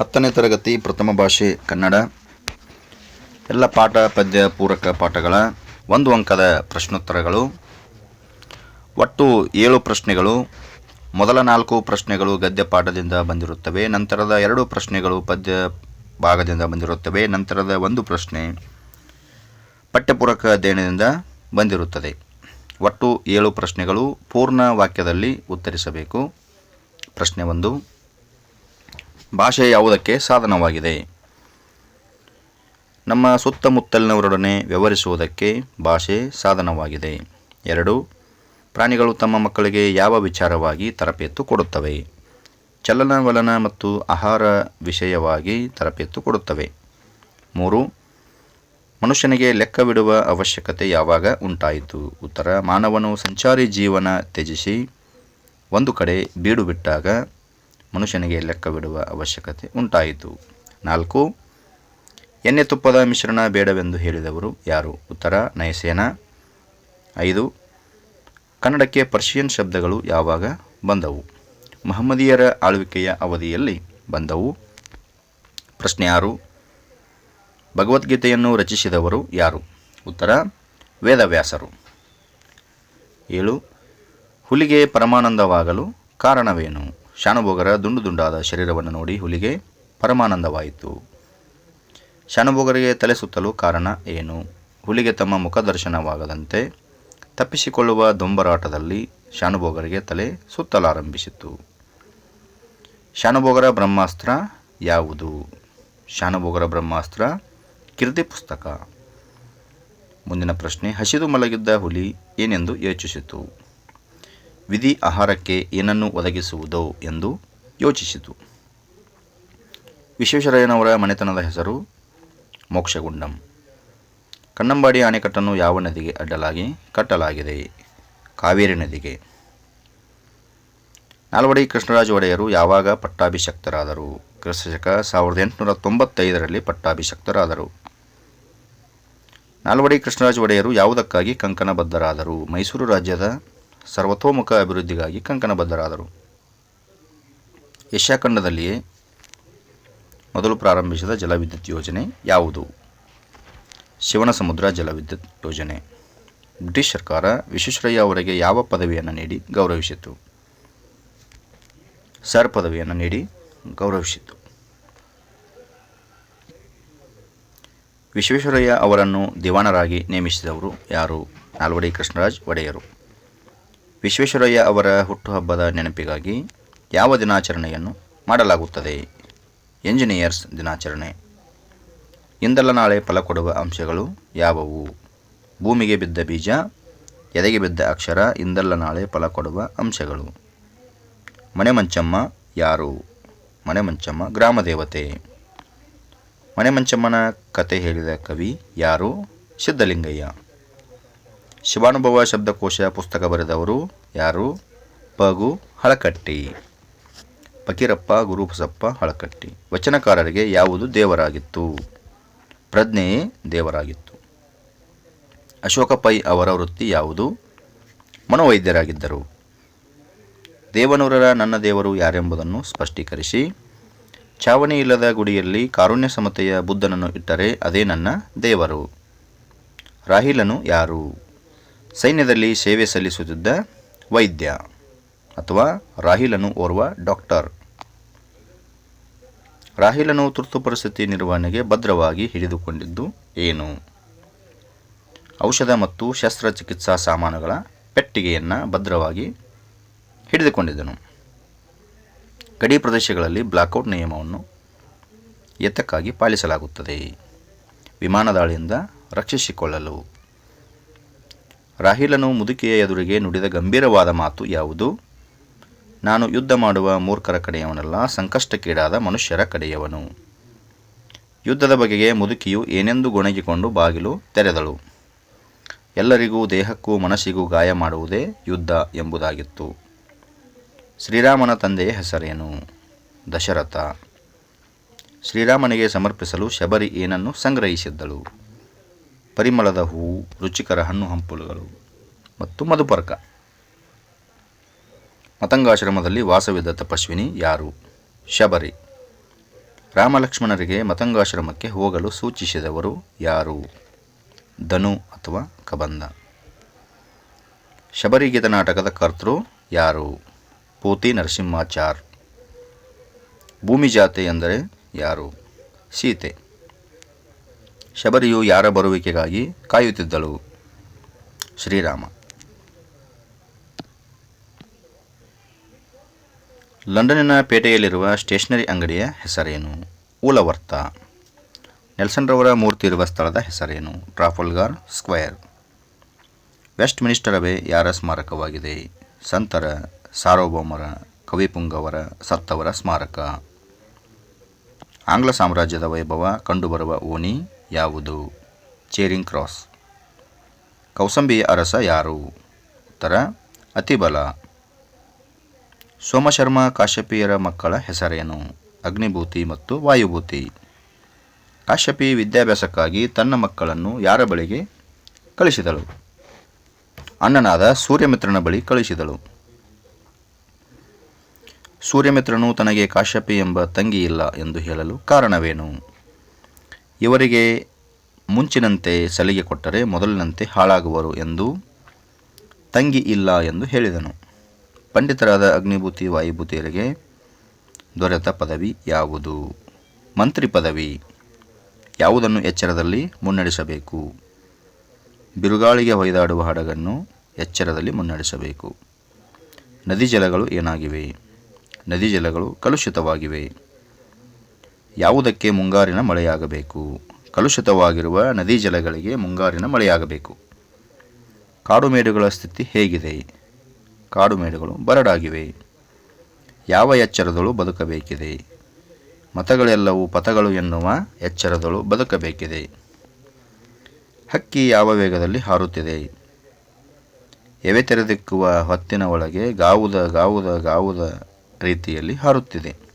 ಹತ್ತನೇ ತರಗತಿ ಪ್ರಥಮ ಭಾಷೆ ಕನ್ನಡ. ಎಲ್ಲ ಪಾಠ, ಪದ್ಯ, ಪೂರಕ ಪಾಠಗಳ ಒಂದು ಅಂಕದ ಪ್ರಶ್ನೋತ್ತರಗಳು. ಒಟ್ಟು ಏಳು ಪ್ರಶ್ನೆಗಳು. ಮೊದಲ ನಾಲ್ಕು ಪ್ರಶ್ನೆಗಳು ಗದ್ಯ ಪಾಠದಿಂದ ಬಂದಿರುತ್ತವೆ. ನಂತರದ ಎರಡು ಪ್ರಶ್ನೆಗಳು ಪದ್ಯ ಭಾಗದಿಂದ ಬಂದಿರುತ್ತವೆ. ನಂತರದ ಒಂದು ಪ್ರಶ್ನೆ ಪಠ್ಯಪೂರಕ ಅಧ್ಯಯನದಿಂದ ಬಂದಿರುತ್ತದೆ. ಒಟ್ಟು ಏಳು ಪ್ರಶ್ನೆಗಳು. ಪೂರ್ಣ ವಾಕ್ಯದಲ್ಲಿ ಉತ್ತರಿಸಬೇಕು. ಪ್ರಶ್ನೆ ಒಂದು. ಭಾಷೆ ಯಾವುದಕ್ಕೆ ಸಾಧನವಾಗಿದೆ? ನಮ್ಮ ಸುತ್ತಮುತ್ತಲಿನವರೊಡನೆ ವ್ಯವಹರಿಸುವುದಕ್ಕೆ ಭಾಷೆ ಸಾಧನವಾಗಿದೆ. ಎರಡು, ಪ್ರಾಣಿಗಳು ತಮ್ಮ ಮಕ್ಕಳಿಗೆ ಯಾವ ವಿಚಾರವಾಗಿ ತರಬೇತು ಕೊಡುತ್ತವೆ? ಚಲನವಲನ ಮತ್ತು ಆಹಾರ ವಿಷಯವಾಗಿ ತರಬೇತು ಕೊಡುತ್ತವೆ. ಮೂರು, ಮನುಷ್ಯನಿಗೆ ಲೆಕ್ಕವಿಡುವ ಅವಶ್ಯಕತೆ ಯಾವಾಗ ಉಂಟಾಯಿತು? ಉತ್ತರ, ಮಾನವನು ಸಂಚಾರಿ ಜೀವನ ತ್ಯಜಿಸಿ ಒಂದು ಕಡೆ ಬೀಡು ಬಿಟ್ಟಾಗ ಮನುಷ್ಯನಿಗೆ ಲೆಕ್ಕವಿಡುವ ಅವಶ್ಯಕತೆ ಉಂಟಾಯಿತು. ನಾಲ್ಕು, ಎಣ್ಣೆ ತುಪ್ಪದ ಮಿಶ್ರಣ ಬೇಡವೆಂದು ಹೇಳಿದವರು ಯಾರು? ಉತ್ತರ, ನಯಸೇನ. ಐದು, ಕನ್ನಡಕ್ಕೆ ಪರ್ಷಿಯನ್ ಶಬ್ದಗಳು ಯಾವಾಗ ಬಂದವು? ಮಹಮ್ಮದಿಯರ ಆಳ್ವಿಕೆಯ ಅವಧಿಯಲ್ಲಿ ಬಂದವು. ಪ್ರಶ್ನೆ ಆರು, ಭಗವದ್ಗೀತೆಯನ್ನು ರಚಿಸಿದವರು ಯಾರು? ಉತ್ತರ, ವೇದವ್ಯಾಸರು. ಏಳು, ಹುಲಿಗೆ ಪರಮಾನಂದವಾಗಲು ಕಾರಣವೇನು? ಶಾನುಭೋಗರ ದುಂಡು ದುಂಡಾದ ಶರೀರವನ್ನು ನೋಡಿ ಹುಲಿಗೆ ಪರಮಾನಂದವಾಯಿತು. ಶಾನುಭೋಗರಿಗೆ ತಲೆ ಸುತ್ತಲು ಕಾರಣ ಏನು? ಹುಲಿಗೆ ತಮ್ಮ ಮುಖದರ್ಶನವಾಗದಂತೆ ತಪ್ಪಿಸಿಕೊಳ್ಳುವ ದೊಂಬರಾಟದಲ್ಲಿ ಶಾನುಭೋಗರಿಗೆ ತಲೆ ಸುತ್ತಲಾರಂಭಿಸಿತು. ಶಾನುಭೋಗರ ಬ್ರಹ್ಮಾಸ್ತ್ರ ಯಾವುದು? ಶಾನುಭೋಗರ ಬ್ರಹ್ಮಾಸ್ತ್ರ ಕೀರ್ತಿ ಪುಸ್ತಕ. ಮುಂದಿನ ಪ್ರಶ್ನೆ, ಹಸಿದು ಮಲಗಿದ್ದ ಹುಲಿ ಏನೆಂದು ಯೋಚಿಸಿತು. ವಿಧಿ ಆಹಾರಕ್ಕೆ ಏನನ್ನು ಒದಗಿಸುವುದೋ ಎಂದು ಯೋಚಿಸಿತು. ವಿಶ್ವೇಶ್ವರಯ್ಯನವರ ಮನೆತನದ ಹೆಸರು ಮೋಕ್ಷಗುಂಡಂ. ಕನ್ನಂಬಾಡಿ ಅಣೆಕಟ್ಟನ್ನು ಯಾವ ನದಿಗೆ ಅಡ್ಡಲಾಗಿ ಕಟ್ಟಲಾಗಿದೆ? ಕಾವೇರಿ ನದಿಗೆ. ನಾಲ್ವಡಿ ಕೃಷ್ಣರಾಜ ಒಡೆಯರು ಯಾವಾಗ ಪಟ್ಟಾಭಿಷಕ್ತರಾದರು? ಕ್ರಿಸ್ತಶಕ ಸಾವಿರದ ಎಂಟುನೂರ ತೊಂಬತ್ತೈದರಲ್ಲಿ ಪಟ್ಟಾಭಿಷಕ್ತರಾದರು. ನಾಲ್ವಡಿ ಕೃಷ್ಣರಾಜ ಒಡೆಯರು ಯಾವುದಕ್ಕಾಗಿ ಕಂಕಣಬದ್ಧರಾದರು? ಮೈಸೂರು ರಾಜ್ಯದ ಸರ್ವತೋಮುಖ ಅಭಿವೃದ್ಧಿಗಾಗಿ ಕಂಕಣಬದ್ಧರಾದರು. ಏಷ್ಯಾ ಖಂಡದಲ್ಲಿಯೇ ಮೊದಲು ಪ್ರಾರಂಭಿಸಿದ ಜಲವಿದ್ಯುತ್ ಯೋಜನೆ ಯಾವುದು? ಶಿವನ ಸಮುದ್ರ ಜಲವಿದ್ಯುತ್ ಯೋಜನೆ. ಬ್ರಿಟಿಷ್ ಸರ್ಕಾರ ವಿಶ್ವೇಶ್ವರಯ್ಯ ಅವರಿಗೆ ಯಾವ ಪದವಿಯನ್ನು ನೀಡಿ ಗೌರವಿಸಿತು? ಸರ್ ಪದವಿಯನ್ನು ನೀಡಿ ಗೌರವಿಸಿತು. ವಿಶ್ವೇಶ್ವರಯ್ಯ ಅವರನ್ನು ದಿವಾನರಾಗಿ ನೇಮಿಸಿದವರು ಯಾರು? ನಾಲ್ವಡಿ ಕೃಷ್ಣರಾಜ್ ಒಡೆಯರು. ವಿಶ್ವೇಶ್ವರಯ್ಯ ಅವರ ಹುಟ್ಟುಹಬ್ಬದ ನೆನಪಿಗಾಗಿ ಯಾವ ದಿನಾಚರಣೆಯನ್ನು ಮಾಡಲಾಗುತ್ತದೆ? ಎಂಜಿನಿಯರ್ಸ್ ದಿನಾಚರಣೆ. ಇಂದಲ್ಲ ನಾಳೆ ಫಲ ಕೊಡುವ ಅಂಶಗಳು ಯಾವುವು? ಭೂಮಿಗೆ ಬಿದ್ದ ಬೀಜ, ಎದೆಗೆ ಬಿದ್ದ ಅಕ್ಷರ, ಇಂದಲ್ಲ ನಾಳೆ ಫಲ ಕೊಡುವ ಅಂಶಗಳು. ಮನೆ ಮಂಚಮ್ಮ ಯಾರು? ಮನೆ ಮಂಚಮ್ಮ ಗ್ರಾಮ ದೇವತೆ ಮನೆ ಮಂಚಮ್ಮನ ಕತೆ ಹೇಳಿದ ಕವಿ ಯಾರು? ಸಿದ್ಧಲಿಂಗಯ್ಯ. ಶಿವಾನುಭವ ಶಬ್ದಕೋಶ ಪುಸ್ತಕ ಬರೆದವರು ಯಾರು? ಪಗು ಹಳಕಟ್ಟಿ. ಫಕೀರಪ್ಪ, ಗುರುಬಸಪ್ಪ ಹಳಕಟ್ಟಿ. ವಚನಕಾರರಿಗೆ ಯಾವುದು ದೇವರಾಗಿತ್ತು? ಪ್ರಜ್ಞೆಯೇ ದೇವರಾಗಿತ್ತು. ಅಶೋಕ ಪೈ ಅವರ ವೃತ್ತಿ ಯಾವುದು? ಮನೋವೈದ್ಯರಾಗಿದ್ದರು. ದೇವನೂರರ ನನ್ನ ದೇವರು ಯಾರೆಂಬುದನ್ನು ಸ್ಪಷ್ಟೀಕರಿಸಿ. ಚಾವಣಿ ಇಲ್ಲದ ಗುಡಿಯಲ್ಲಿ ಕಾರುಣ್ಯ ಸಮತೆಯ ಬುದ್ಧನನ್ನು ಇಟ್ಟರೆ ಅದೇ ನನ್ನ ದೇವರು. ರಾಹಿಲನು ಯಾರು? ಸೈನ್ಯದಲ್ಲಿ ಸೇವೆ ಸಲ್ಲಿಸುತ್ತಿದ್ದ ವೈದ್ಯ ಅಥವಾ ರಾಹಿಲನು ಓರ್ವ ಡಾಕ್ಟರ್. ರಾಹಿಲನು ತುರ್ತು ಪರಿಸ್ಥಿತಿ ನಿರ್ವಹಣೆಗೆ ಭದ್ರವಾಗಿ ಹಿಡಿದುಕೊಂಡಿದ್ದು ಏನು? ಔಷಧ ಮತ್ತು ಶಸ್ತ್ರಚಿಕಿತ್ಸಾ ಸಾಮಾನುಗಳ ಪೆಟ್ಟಿಗೆಯನ್ನು ಭದ್ರವಾಗಿ ಹಿಡಿದುಕೊಂಡಿದ್ದನು. ಗಡಿ ಪ್ರದೇಶಗಳಲ್ಲಿ ಬ್ಲಾಕ್ಔಟ್ ನಿಯಮವನ್ನು ಎತ್ತಕ್ಕಾಗಿ ಪಾಲಿಸಲಾಗುತ್ತದೆ. ವಿಮಾನ ದಾಳಿಯಿಂದ ರಕ್ಷಿಸಿಕೊಳ್ಳಲು. ರಾಹಿಲನು ಮುದುಕಿಯ ಎದುರಿಗೆ ನುಡಿದ ಗಂಭೀರವಾದ ಮಾತು ಯಾವುದು? ನಾನು ಯುದ್ಧ ಮಾಡುವ ಮೂರ್ಖರ ಕಡೆಯವನಲ್ಲ, ಸಂಕಷ್ಟಕ್ಕೀಡಾದ ಮನುಷ್ಯರ ಕಡೆಯವನು. ಯುದ್ಧದ ಬಗೆಗೆ ಮುದುಕಿಯು ಏನೆಂದು ಗೊಣಗಿಕೊಂಡು ಬಾಗಿಲು ತೆರೆದಳು. ಎಲ್ಲರಿಗೂ ದೇಹಕ್ಕೂ ಮನಸ್ಸಿಗೂ ಗಾಯ ಮಾಡುವುದೇ ಯುದ್ಧ ಎಂಬುದಾಗಿತ್ತು. ಶ್ರೀರಾಮನ ತಂದೆಯ ಹೆಸರೇನು? ದಶರಥ. ಶ್ರೀರಾಮನಿಗೆ ಸಮರ್ಪಿಸಲು ಶಬರಿ ಏನನ್ನು ಸಂಗ್ರಹಿಸಿದ್ದಳು? ಪರಿಮಳದ ಹೂವು ರುಚಿಕರ ಹಣ್ಣು ಹಂಪಲುಗಳು ಮತ್ತು ಮಧುಪರ್ಕ. ಮತಂಗಾಶ್ರಮದಲ್ಲಿ ವಾಸವಿದ್ದ ತಪಸ್ವಿನಿ ಯಾರು? ಶಬರಿ. ರಾಮಲಕ್ಷ್ಮಣರಿಗೆ ಮತಂಗಾಶ್ರಮಕ್ಕೆ ಹೋಗಲು ಸೂಚಿಸಿದವರು ಯಾರು? ಧನು ಅಥವಾ ಕಬಂದ ಶಬರಿಗೀತ ನಾಟಕದ ಕರ್ತೃ ಯಾರು? ಪೋತಿ ನರಸಿಂಹಾಚಾರ್. ಭೂಮಿ ಜಾತೆ ಎಂದರೆ ಯಾರು? ಸೀತೆ. ಶಬರಿಯು ಯಾರ ಬರುವಿಕೆಗಾಗಿ ಕಾಯುತ್ತಿದ್ದಳು? ಶ್ರೀರಾಮ. ಲಂಡನ್ನಿನ ಪೇಟೆಯಲ್ಲಿರುವ ಸ್ಟೇಷನರಿ ಅಂಗಡಿಯ ಹೆಸರೇನು? ಊಲವರ್ತ. ನೆಲ್ಸನ್ರವರ ಮೂರ್ತಿ ಇರುವ ಸ್ಥಳದ ಹೆಸರೇನು? ಟ್ರಾಫಲ್ಗಾರ್ ಸ್ಕ್ವೇರ್. ವೆಸ್ಟ್ ಮಿನಿಸ್ಟರ್ ಅವೆ ಯಾರ ಸ್ಮಾರಕವಾಗಿದೆ? ಸಂತರ, ಸಾರ್ವಭೌಮರ, ಕವಿಪುಂಗವರ, ಸತ್ತವರ ಸ್ಮಾರಕ. ಆಂಗ್ಲ ಸಾಮ್ರಾಜ್ಯದ ವೈಭವ ಕಂಡುಬರುವ ಓಣಿ ಯಾವುದು? ಚೇರಿಂಗ್ ಕ್ರಾಸ್ ಕೌಸಂಬಿ ಅರಸ ಯಾರು? ಉತ್ತರ, ಅತಿಬಲ. ಸೋಮಶರ್ಮ ಕಾಶ್ಯಪಿಯರ ಮಕ್ಕಳ ಹೆಸರೇನು? ಅಗ್ನಿಭೂತಿ ಮತ್ತು ವಾಯುಭೂತಿ. ಕಾಶ್ಯಪಿ ವಿದ್ಯಾಭ್ಯಾಸಕ್ಕಾಗಿ ತನ್ನ ಮಕ್ಕಳನ್ನು ಯಾರ ಬಳಿಗೆ ಕಳಿಸಿದಳು? ಅಣ್ಣನಾದ ಸೂರ್ಯಮಿತ್ರನ ಬಳಿ ಕಳಿಸಿದಳು. ಸೂರ್ಯಮಿತ್ರನು ತನಗೆ ಕಾಶ್ಯಪಿ ಎಂಬ ತಂಗಿ ಇಲ್ಲ ಎಂದು ಹೇಳಲು ಕಾರಣವೇನು? ಇವರಿಗೆ ಮುಂಚಿನಂತೆ ಸಲಿಗೆ ಕೊಟ್ಟರೆ ಮೊದಲಿನಂತೆ ಹಾಳಾಗುವರು ಎಂದು ತಂಗಿ ಇಲ್ಲ ಎಂದು ಹೇಳಿದನು. ಪಂಡಿತರಾದ ಅಗ್ನಿಭೂತಿ ವಾಯುಭೂತಿಯರಿಗೆ ದೊರೆತ ಪದವಿ ಯಾವುದು? ಮಂತ್ರಿ ಪದವಿ ಯಾವುದನ್ನು ಎಚ್ಚರದಲ್ಲಿ ಮುನ್ನಡೆಸಬೇಕು? ಬಿರುಗಾಳಿಗೆ ಹೊಯ್ದಾಡುವ ಹಡಗನ್ನು ಎಚ್ಚರದಲ್ಲಿ ಮುನ್ನಡೆಸಬೇಕು. ನದಿ ಜಲಗಳು ಏನಾಗಿವೆ? ನದಿ ಜಲಗಳು ಕಲುಷಿತವಾಗಿವೆ. ಯಾವುದಕ್ಕೆ ಮುಂಗಾರಿನ ಮಳೆಯಾಗಬೇಕು? ಕಲುಷಿತವಾಗಿರುವ ನದಿ ಜಲಗಳಿಗೆ ಮುಂಗಾರಿನ ಮಳೆಯಾಗಬೇಕು. ಕಾಡುಮೇಡುಗಳ ಸ್ಥಿತಿ ಹೇಗಿದೆ? ಕಾಡುಮೇಡುಗಳು ಬರಡಾಗಿವೆ. ಯಾವ ಎಚ್ಚರದಳು ಬದುಕಬೇಕಿದೆ. ಮತಗಳೆಲ್ಲವೂ ಪಥಗಳು ಎನ್ನುವ ಎಚ್ಚರದಳು ಬದುಕಬೇಕಿದೆ. ಹಕ್ಕಿ ಯಾವ ವೇಗದಲ್ಲಿ ಹಾರುತ್ತಿದೆ? ಎವೆ ತೆರೆದಿಕ್ಕುವ ಹೊತ್ತಿನ ಒಳಗೆ ಗಾವುದ ಗಾವುದ ಗಾವುದ ರೀತಿಯಲ್ಲಿ ಹಾರುತ್ತಿದೆ.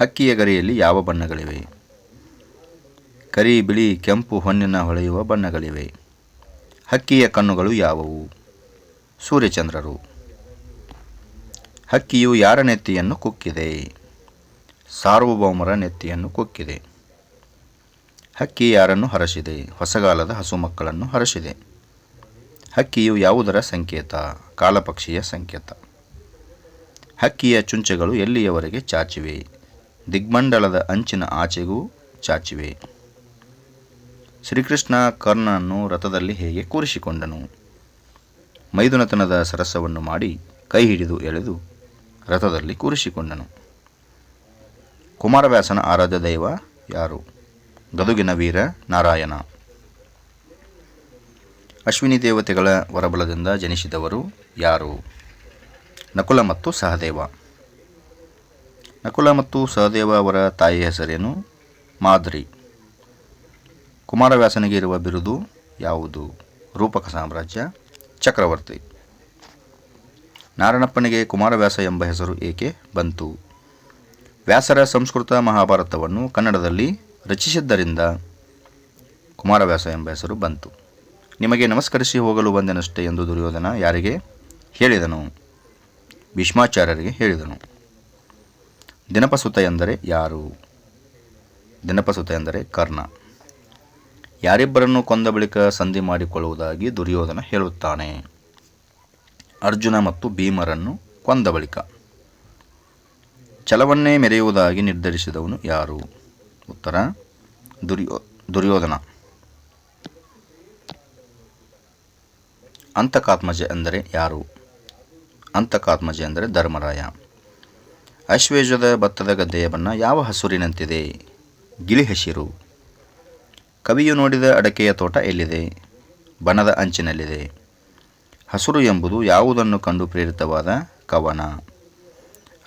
ಹಕ್ಕಿಯ ಗರಿಯಲ್ಲಿ ಯಾವ ಬಣ್ಣಗಳಿವೆ? ಕರಿ, ಬಿಳಿ, ಕೆಂಪು, ಹೊನ್ನಿನ ಹೊಳೆಯುವ ಬಣ್ಣಗಳಿವೆ. ಹಕ್ಕಿಯ ಕಣ್ಣುಗಳು ಯಾವುವು? ಸೂರ್ಯಚಂದ್ರರು. ಹಕ್ಕಿಯು ಯಾರ ನೆತ್ತಿಯನ್ನು ಕುಕ್ಕಿದೆ? ಸಾರ್ವಭೌಮರ ನೆತ್ತಿಯನ್ನು ಕುಕ್ಕಿದೆ. ಹಕ್ಕಿ ಯಾರನ್ನು ಹರಸಿದೆ? ಹೊಸಗಾಲದ ಹಸು ಮಕ್ಕಳನ್ನು ಹರಸಿದೆ. ಹಕ್ಕಿಯು ಯಾವುದರ ಸಂಕೇತ? ಕಾಲಪಕ್ಷಿಯ ಸಂಕೇತ. ಹಕ್ಕಿಯ ಚುಂಚಗಳು ಎಲ್ಲಿಯವರೆಗೆ ಚಾಚಿವೆ? ದಿಗ್ಮಂಡಲದ ಅಂಚಿನ ಆಚೆಗೂ ಚಾಚಿವೆ. ಶ್ರೀಕೃಷ್ಣ ಕರ್ಣನನ್ನು ರಥದಲ್ಲಿ ಹೇಗೆ ಕೂರಿಸಿಕೊಂಡನು? ಮೈದುನತನದ ಸರಸವನ್ನು ಮಾಡಿ ಕೈ ಹಿಡಿದು ಎಳೆದು ರಥದಲ್ಲಿ ಕೂರಿಸಿಕೊಂಡನು. ಕುಮಾರವ್ಯಾಸನ ಆರಾಧ್ಯ ದೈವ ಯಾರು? ಗದುಗಿನ ವೀರ ನಾರಾಯಣ. ಅಶ್ವಿನಿ ದೇವತೆಗಳ ವರಬಲದಿಂದ ಜನಿಸಿದವರು ಯಾರು? ನಕುಲ ಮತ್ತು ಸಹದೇವ. ನಕುಲ ಮತ್ತು ಸಹದೇವ ಅವರ ತಾಯಿ ಹೆಸರೇನು? ಮಾದ್ರಿ. ಕುಮಾರವ್ಯಾಸನಿಗೆ ಇರುವ ಬಿರುದು ಯಾವುದು? ರೂಪಕ ಸಾಮ್ರಾಜ್ಯ, ಚಕ್ರವರ್ತಿ. ನಾರಣಪ್ಪನಿಗೆ ಕುಮಾರವ್ಯಾಸ ಎಂಬ ಹೆಸರು ಏಕೆ ಬಂತು? ವ್ಯಾಸರ ಸಂಸ್ಕೃತ ಮಹಾಭಾರತವನ್ನು ಕನ್ನಡದಲ್ಲಿ ರಚಿಸಿದ್ದರಿಂದ ಕುಮಾರವ್ಯಾಸ ಎಂಬ ಹೆಸರು ಬಂತು. ನಿಮಗೆ ನಮಸ್ಕರಿಸಿ ಹೋಗಲು ಬಂದೆನಷ್ಟೇ ಎಂದು ದುರ್ಯೋಧನ ಯಾರಿಗೆ ಹೇಳಿದನು? ಭೀಷ್ಮಾಚಾರ್ಯರಿಗೆ ಹೇಳಿದನು. ದಿನಪಸುತ ಎಂದರೆ ಯಾರು? ದಿನಪಸುತ ಎಂದರೆ ಕರ್ಣ. ಯಾರಿಬ್ಬರನ್ನು ಕೊಂದ ಬಳಿಕ ಸಂಧಿ ಮಾಡಿಕೊಳ್ಳುವುದಾಗಿ ದುರ್ಯೋಧನ ಹೇಳುತ್ತಾನೆ. ಅರ್ಜುನ ಮತ್ತು ಭೀಮರನ್ನು ಕೊಂದ ಬಳಿಕ. ಛಲವನ್ನೇ ಮೆರೆಯುವುದಾಗಿ ನಿರ್ಧರಿಸಿದವನು ಯಾರು? ಉತ್ತರ, ದುರ್ಯೋ, ದುರ್ಯೋಧನ. ಅಂತಕಾತ್ಮಜ ಎಂದರೆ ಯಾರು? ಅಂತಕಾತ್ಮಜ ಎಂದರೆ ಧರ್ಮರಾಯ. ಅಶ್ವೇಜದ ಭತ್ತದ ಗದ್ದೆಯ ಬಣ್ಣ ಯಾವ ಹಸುರಿನಂತಿದೆ? ಗಿಳಿ ಹಸಿರು. ಕವಿಯು ನೋಡಿದ ಅಡಕೆಯ ತೋಟ ಎಲ್ಲಿದೆ? ಬನದ ಅಂಚಿನಲ್ಲಿದೆ. ಹಸುರು ಎಂಬುದು ಯಾವುದನ್ನು ಕಂಡು ಪ್ರೇರಿತವಾದ ಕವನ?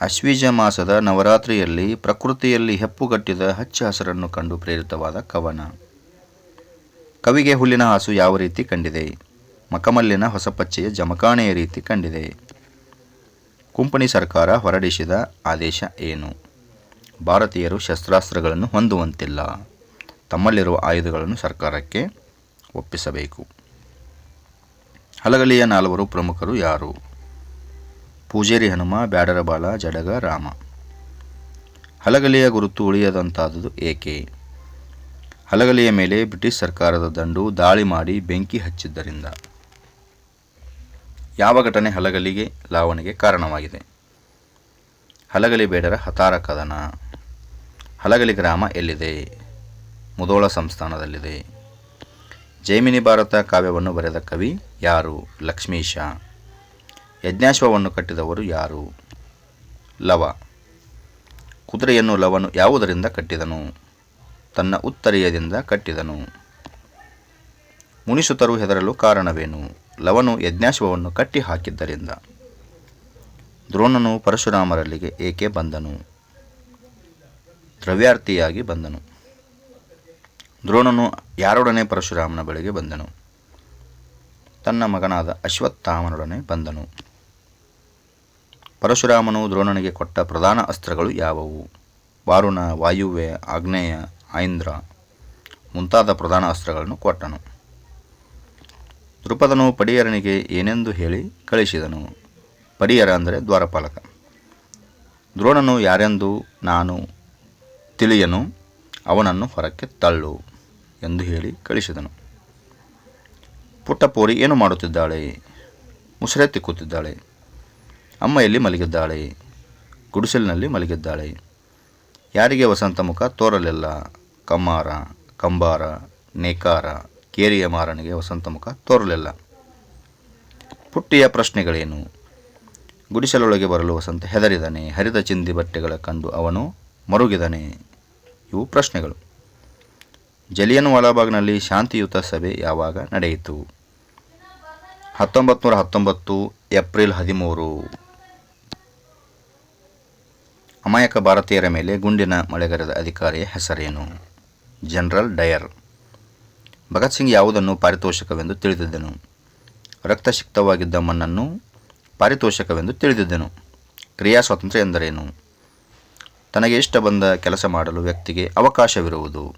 ಅಶ್ವೀಜ ಮಾಸದ ನವರಾತ್ರಿಯಲ್ಲಿ ಪ್ರಕೃತಿಯಲ್ಲಿ ಹೆಪ್ಪುಗಟ್ಟಿದ ಹಚ್ಚ ಹಸರನ್ನು ಕಂಡು ಪ್ರೇರಿತವಾದ ಕವನ? ಕವಿಗೆ ಹುಲ್ಲಿನ ಹಾಸು ಯಾವ ರೀತಿ ಕಂಡಿದೆ? ಮಕಮಲ್ಲಿನ ಹೊಸಪಚ್ಚೆಯ ಜಮಕಾಣೆಯ ರೀತಿ ಕಂಡಿದೆ. ಕುಂಪಣಿ ಸರ್ಕಾರ ಹೊರಡಿಸಿದ ಆದೇಶ ಏನು? ಭಾರತೀಯರು ಶಸ್ತ್ರಾಸ್ತ್ರಗಳನ್ನು ಹೊಂದುವಂತಿಲ್ಲ. ತಮ್ಮಲ್ಲಿರುವ ಆಯುಧಗಳನ್ನು ಸರ್ಕಾರಕ್ಕೆ ಒಪ್ಪಿಸಬೇಕು. ಹಲಗಲಿಯ ನಾಲ್ವರು ಪ್ರಮುಖರು ಯಾರು? ಪೂಜೇರಿ ಹನುಮ, ಬ್ಯಾಡರಬಾಲ, ಜಡಗ, ರಾಮ. ಹಲಗಲಿಯ ಗುರುತು ಉಳಿಯದಂತಾದುದು ಏಕೆ? ಹಲಗಲಿಯ ಮೇಲೆ ಬ್ರಿಟಿಷ್ ಸರ್ಕಾರದ ದಂಡು ದಾಳಿ ಮಾಡಿ ಬೆಂಕಿ ಹಚ್ಚಿದ್ದರಿಂದ. ಯಾವ ಘಟನೆ ಹಲಗಲಿಗೆ ಲಾವಣೆಗೆ ಕಾರಣವಾಗಿದೆ? ಹಲಗಲಿ ಬೇಡರ ಹತಾರ ಕದನ. ಹಲಗಲಿ ಗ್ರಾಮ ಎಲ್ಲಿದೆ? ಮುದೋಳ ಸಂಸ್ಥಾನದಲ್ಲಿದೆ. ಜೈಮಿನಿ ಭಾರತ ಕಾವ್ಯವನ್ನು ಬರೆದ ಕವಿ ಯಾರು? ಲಕ್ಷ್ಮೀಶ. ಯಜ್ಞಾಶ್ವವನ್ನು ಕಟ್ಟಿದವರು ಯಾರು? ಲವ. ಕುದುರೆಯನ್ನು ಲವನು ಯಾವುದರಿಂದ ಕಟ್ಟಿದನು? ತನ್ನ ಉತ್ತರೀಯದಿಂದ ಕಟ್ಟಿದನು. ಮುನಿಸುತರು ಹೆದರಲು ಕಾರಣವೇನು? ಲವನು ಯಜ್ಞಾಶ್ವವನ್ನು ಕಟ್ಟಿ ಹಾಕಿದ್ದರಿಂದ ದ್ರೋಣನು ಪರಶುರಾಮರಲ್ಲಿಗೆ ಏಕೆ ಬಂದನು? ದ್ರವ್ಯಾರ್ಥಿಯಾಗಿ ಬಂದನು. ದ್ರೋಣನು ಯಾರೊಡನೆ ಪರಶುರಾಮನ ಬಳಿಗೆ ಬಂದನು? ತನ್ನ ಮಗನಾದ ಅಶ್ವತ್ಥಾಮನೊಡನೆ ಬಂದನು. ಪರಶುರಾಮನು ದ್ರೋಣನಿಗೆ ಕೊಟ್ಟ ಪ್ರಧಾನ ಅಸ್ತ್ರಗಳು ಯಾವುವು? ವಾರುಣ, ವಾಯುವ್ಯ, ಆಗ್ನೇಯ ಆಯಿಂದ್ರ ಮುಂತಾದ ಪ್ರಧಾನ ಅಸ್ತ್ರಗಳನ್ನು ಕೊಟ್ಟನು. ದೃಪದನು ಪಡಿಯರನಿಗೆ ಏನೆಂದು ಹೇಳಿ ಕಳಿಸಿದನು. ಪಡಿಯರ ಅಂದರೆ ದ್ವಾರಪಾಲಕ. ದ್ರೋಣನು ಯಾರೆಂದು ನಾನು ತಿಳಿಯನು, ಅವನನ್ನು ಹೊರಕ್ಕೆ ತಳ್ಳು ಎಂದು ಹೇಳಿ ಕಳಿಸಿದನು. ಪುಟ್ಟಪೋರಿ ಏನು ಮಾಡುತ್ತಿದ್ದಾಳೆ? ಮುಸರೆ ತಿಕ್ಕುತ್ತಿದ್ದಾಳೆ. ಅಮ್ಮ ಎಲ್ಲಿ ಮಲಗಿದ್ದಾಳೆ? ಗುಡಿಸಲಿನಲ್ಲಿ ಮಲಗಿದ್ದಾಳೆ. ಯಾರಿಗೆ ವಸಂತ ಮುಖ ತೋರಲಿಲ್ಲ? ಕಮ್ಮಾರ, ಕಂಬಾರ, ನೇಕಾರ ಕೇರಿಯ ಮಾರನಿಗೆ ವಸಂತ ಮುಖ ತೋರಲಿಲ್ಲ. ಪುಟ್ಟಿಯ ಪ್ರಶ್ನೆಗಳೇನು? ಗುಡಿಸಲೊಳಗೆ ಬರಲು ವಸಂತ ಹೆದರಿದನೆ, ಹರಿದ ಚಿಂದಿ ಬಟ್ಟೆಗಳ ಕಂಡು ಅವನು ಮರುಗಿದನೆ. ಇವು ಪ್ರಶ್ನೆಗಳು. ಜಲಿಯನ್ ವಾಲಾಬಾಗ್ನಲ್ಲಿ ಶಾಂತಿಯುತ ಸಭೆ ಯಾವಾಗ ನಡೆಯಿತು? ಹತ್ತೊಂಬತ್ತು ನೂರ ಹತ್ತೊಂಬತ್ತು ಏಪ್ರಿಲ್ ಹದಿಮೂರು. ಅಮಾಯಕ ಭಾರತೀಯರ ಮೇಲೆ ಗುಂಡಿನ ಮಳೆಗರೆದ ಅಧಿಕಾರಿಯ ಹೆಸರೇನು? General Dyer. ಭಗತ್ ಸಿಂಗ್ ಯಾವುದನ್ನು ಪಾರಿತೋಷಕವೆಂದು ತಿಳಿದಿದ್ದನು? ರಕ್ತಸಿಕ್ತವಾಗಿದ್ದ ಮಣ್ಣನ್ನು ಪಾರಿತೋಷಕವೆಂದು ತಿಳಿದಿದ್ದನು. ಕ್ರಿಯಾ ಸ್ವಾತಂತ್ರ್ಯ ಎಂದರೇನು? ತನಗೆ ಇಷ್ಟ ಬಂದ ಕೆಲಸ ಮಾಡಲು ವ್ಯಕ್ತಿಗೆ ಅವಕಾಶವಿರುವುದು.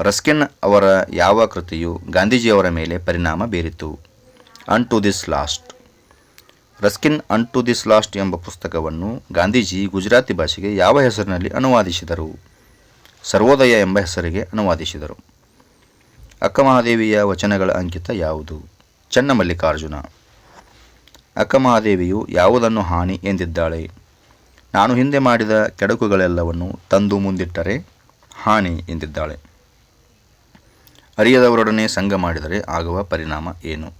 ರಸ್ಕಿನ್ ಅವರ ಯಾವ ಕೃತಿಯು ಗಾಂಧೀಜಿಯವರ ಮೇಲೆ ಪರಿಣಾಮ ಬೀರಿತು? Unto this last. Ruskin unto this last ಎಂಬ ಪುಸ್ತಕವನ್ನು ಗಾಂಧೀಜಿ ಗುಜರಾತಿ ಭಾಷೆಗೆ ಯಾವ ಹೆಸರಿನಲ್ಲಿ ಅನುವಾದಿಸಿದರು? ಸರ್ವೋದಯ ಎಂಬ ಹೆಸರಿಗೆ ಅನುವಾದಿಸಿದರು. ಅಕ್ಕಮಹಾದೇವಿಯ ವಚನಗಳ ಅಂಕಿತ ಯಾವುದು? ಚನ್ನಮಲ್ಲಿಕಾರ್ಜುನ. ಅಕ್ಕಮಹಾದೇವಿಯು ಯಾವುದನ್ನು ಹಾನಿ ಎಂದಿದ್ದಾಳೆ? ನಾನು ಹಿಂದೆ ಮಾಡಿದ ಕೆಡಕುಗಳೆಲ್ಲವನ್ನು ತಂದು ಮುಂದಿಟ್ಟರೆ ಹಾನಿ ಎಂದಿದ್ದಾಳೆ? ಅರಿಯದವರೊಡನೆ ಸಂಘ ಮಾಡಿದರೆ ಆಗುವ ಪರಿಣಾಮ ಏನು?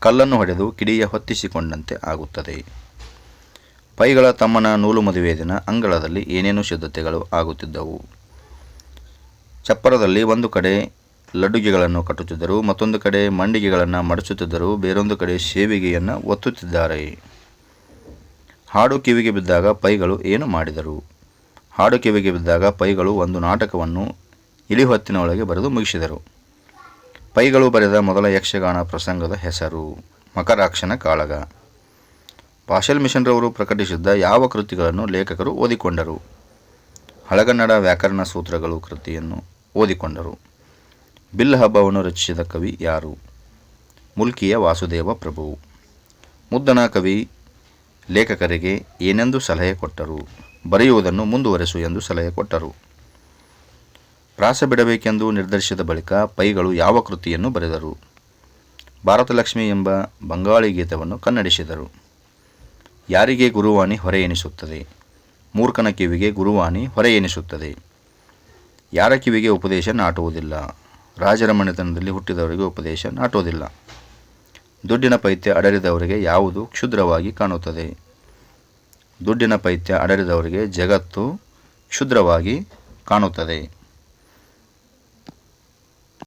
ಕಲ್ಲನ್ನು ಹೊಡೆದು ಕಿಡಿಯ ಹೊತ್ತಿಸಿಕೊಂಡಂತೆ ಆಗುತ್ತದೆ. ಪೈಗಳ ತಮ್ಮನ ನೂಲು ಮದುವೆಯ ದಿನ ಅಂಗಳದಲ್ಲಿ ಏನೇನು ಸಿದ್ಧತೆಗಳು ಆಗುತ್ತಿದ್ದವು? ಚಪ್ಪರದಲ್ಲಿ ಒಂದು ಕಡೆ ಲಡ್ಡುಗೆಗಳನ್ನು ಕಟ್ಟುತ್ತಿದ್ದರು, ಮತ್ತೊಂದು ಕಡೆ ಮಂಡಿಗೆಗಳನ್ನು ಮಡಚುತ್ತಿದ್ದರು, ಬೇರೊಂದು ಕಡೆ ಸೇವಿಗೆಯನ್ನು ಒತ್ತುತ್ತಿದ್ದಾರೆ. ಹಾಡು ಕಿವಿಗೆ ಬಿದ್ದಾಗ ಪೈಗಳು ಏನು ಮಾಡಿದರು? ಹಾಡು ಕಿವಿಗೆ ಬಿದ್ದಾಗ ಪೈಗಳು ಒಂದು ನಾಟಕವನ್ನು ಇಳಿಹೊತ್ತಿನ ಒಳಗೆ ಬರೆದು ಮುಗಿಸಿದರು. ಪೈಗಳು ಬರೆದ ಮೊದಲ ಯಕ್ಷಗಾನ ಪ್ರಸಂಗದ ಹೆಸರು, ಮಕರಾಕ್ಷನ ಕಾಳಗ. ಪಾಷಲ್ ಮಿಷನ್ರವರು ಪ್ರಕಟಿಸಿದ್ದ ಯಾವ ಕೃತಿಗಳನ್ನು ಲೇಖಕರು ಓದಿಕೊಂಡರು? ಹಳಗನ್ನಡ ವ್ಯಾಕರಣ ಸೂತ್ರಗಳು ಕೃತಿಯನ್ನು ಓದಿಕೊಂಡರು. ಬಿಲ್ ಹಬ್ಬವನ್ನು ರಚಿಸಿದ ಕವಿ ಯಾರು? ಮುಲ್ಕಿಯ ವಾಸುದೇವ ಪ್ರಭು. ಮುದ್ದನ ಕವಿ ಲೇಖಕರಿಗೆ ಏನೆಂದು ಸಲಹೆ ಕೊಟ್ಟರು? ಬರೆಯುವುದನ್ನು ಮುಂದುವರೆಸು ಎಂದು ಸಲಹೆ ಕೊಟ್ಟರು. ಪ್ರಾಸ ಬಿಡಬೇಕೆಂದು ನಿರ್ಧರಿಸಿದ ಬಳಿಕ ಪೈಗಳು ಯಾವ ಕೃತಿಯನ್ನು ಬರೆದರು? ಭಾರತಲಕ್ಷ್ಮಿ ಎಂಬ ಬಂಗಾಳಿ ಗೀತವನ್ನು ಕನ್ನಡಿಸಿದರು. ಯಾರಿಗೆ ಗುರುವಾಣಿ ಹೊರೆ ಎನಿಸುತ್ತದೆ? ಮೂರ್ಖನ ಕಿವಿಗೆ ಗುರುವಾಣಿ ಹೊರೆ ಎನಿಸುತ್ತದೆ. ಯಾರ ಕಿವಿಗೆ ಉಪದೇಶ ನಾಟುವುದಿಲ್ಲ? ರಾಜರ ಮನೆತನದಲ್ಲಿ ಹುಟ್ಟಿದವರಿಗೆ ಉಪದೇಶ ನಾಟೋದಿಲ್ಲ. ದುಡ್ಡಿನ ಪೈತ್ಯ ಅಡರಿದವರಿಗೆ ಯಾವುದು ಕ್ಷುದ್ರವಾಗಿ ಕಾಣುತ್ತದೆ? ದುಡ್ಡಿನ ಪೈತ್ಯ ಅಡರಿದವರಿಗೆ ಜಗತ್ತು ಕ್ಷುದ್ರವಾಗಿ ಕಾಣುತ್ತದೆ.